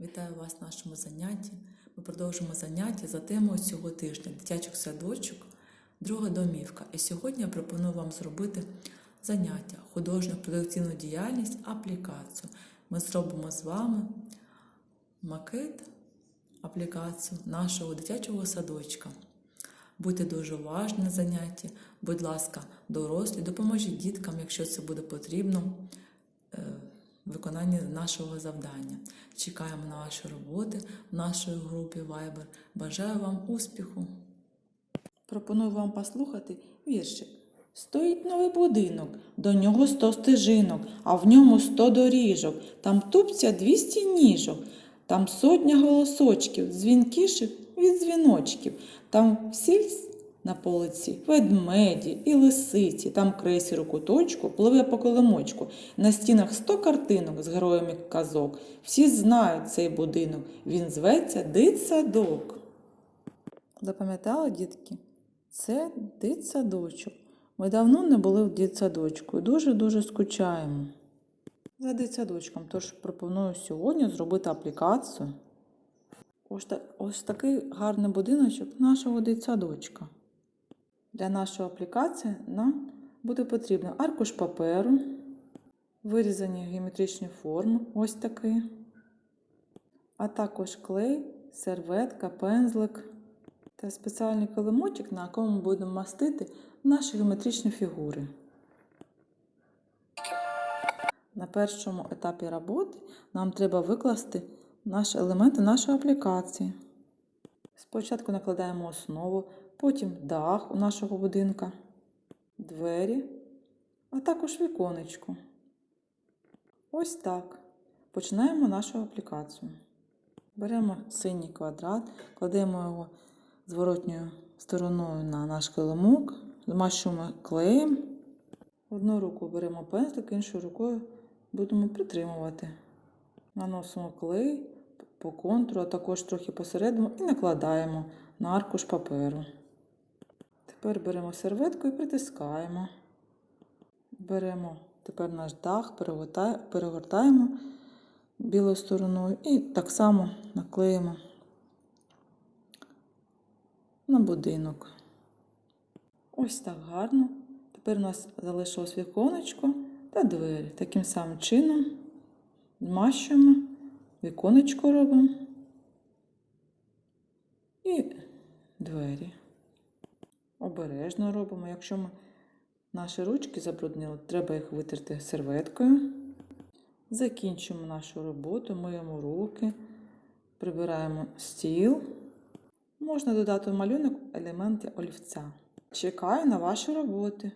Вітаю вас на нашому занятті. Ми продовжимо заняття за темою цього тижня дитячих садочок, друга домівка. І сьогодні я пропоную вам зробити заняття художню продукційну діяльність, аплікацію. Ми зробимо з вами макет, аплікацію нашого дитячого садочка. Будьте дуже уважні на занятті. Будь ласка, дорослі, допоможіть діткам, якщо це буде потрібно, в виконанні нашого завдання. Чекаємо на ваші роботи в нашій групі Viber. Бажаю вам успіху! Пропоную вам послухати віршик. Стоїть новий будинок, до нього сто стежинок, а в ньому сто доріжок. Там тупця двісті ніжок, там сотня голосочків, дзвінкіших від дзвіночків. Там сіль на полиці, ведмеді і лисиці, там крейсер у куточку, пливе по колимочку. На стінах сто картинок з героями казок. Всі знають цей будинок. Він зветься дитсадок. Запам'ятали, дітки? Це дитсадочок. Ми давно не були в дитсадочку і дуже-дуже скучаємо. За дитсадочком, тож пропоную сьогодні зробити аплікацію. Ось, та- ось такий гарний будиночок нашого дитсадочка. Для нашої аплікації нам буде потрібно аркуш паперу, вирізані геометричні форми, ось такий, а також клей, серветка, пензлик та спеціальний килимочок, на якому ми будемо мастити наші геометричні фігури. На першому етапі роботи нам треба викласти наші елементи нашої аплікації. Спочатку накладаємо основу, потім дах у нашого будинка, двері, а також віконечко. Ось так. Починаємо нашу аплікацію. Беремо синій квадрат, кладемо його зворотньою стороною на наш килимок, змащуємо клеєм. Одну руку беремо пензлик, іншою рукою будемо притримувати. Наносимо клей по контуру, а також трохи посередину і накладаємо на аркуш паперу. Тепер беремо серветку і притискаємо. Беремо тепер наш дах, перегортаємо білою стороною і так само наклеїмо на будинок. Ось так гарно. Тепер у нас залишилось віконечко та двері. Таким самим чином змащуємо, віконечко робимо і двері. Обережно робимо. Якщо ми наші ручки забруднили, треба їх витерти серветкою. Закінчуємо нашу роботу, миємо руки, прибираємо стіл. Можна додати в малюнок елементи олівця. Чекаю на ваші роботи.